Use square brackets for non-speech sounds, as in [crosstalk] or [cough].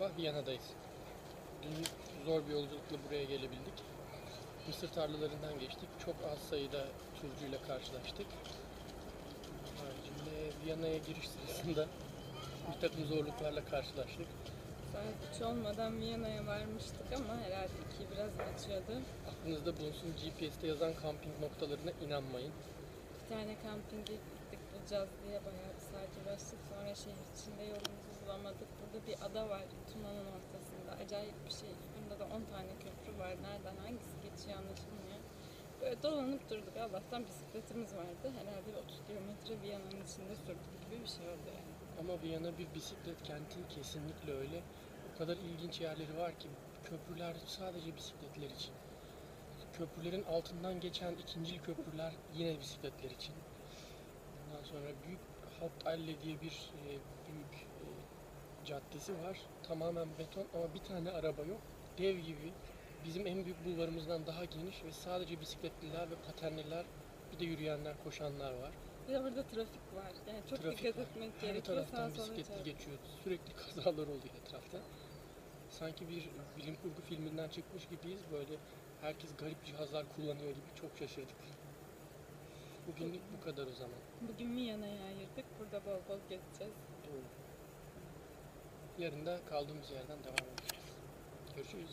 sabah Viyana'dayız. Dün zor bir yolculukla buraya gelebildik. Mısır tarlalarından geçtik. Çok az sayıda turcuyla karşılaştık. Haricinde Viyana'ya giriş sırasında bir takım zorluklarla karşılaştık. Saat 3 olmadan Viyana'ya varmıştık ama herhalde iki biraz geçiyordu. Aklınızda bulunsun GPS'te yazan kamping noktalarına inanmayın. Bir tane kampinge gittik bulacağız diye bayağı bir saat uğraştık. Sonra şehir içinde yolumuzu bulamadık. Burada bir ada var Tuna'nın ortasında. Acayip bir şey. Üstünde de 10 tane köprü var. Nereden hangisi geçiyor anlaşılmıyor. Böyle dolanıp durduk. Allah'tan bisikletimiz vardı. Herhalde bir 30 kilometre Viyana'nın içinde sürdük gibi bir şey oldu yani. Ama Viyana bir bisiklet kenti kesinlikle öyle. O kadar ilginç yerleri var ki köprüler sadece bisikletler için. Köprülerin altından geçen ikincil köprüler yine bisikletler için. Ondan sonra büyük Hauptalle diye bir e, büyük e, caddesi var. Tamamen beton ama bir tane araba yok. Dev gibi. Bizim en büyük bulvarımızdan daha geniş ve sadece bisikletliler ve patenliler bir de yürüyenler, koşanlar var. Bir de orada trafik var. Yani çok Trafik dikkat var. etmek Her gerekiyor. taraftan Sağa sola bisikletli geçiyor. Sürekli [laughs] kazalar oluyor etrafta. Sanki bir bilim kurgu filminden çıkmış gibiyiz. Böyle herkes garip cihazlar kullanıyor gibi çok şaşırdık. Bugünlük bu kadar o zaman. Bugün Viyana'ya ayırdık. Burada bol bol gezeceğiz. Yarın da kaldığımız yerden devam edeceğiz. Görüşürüz.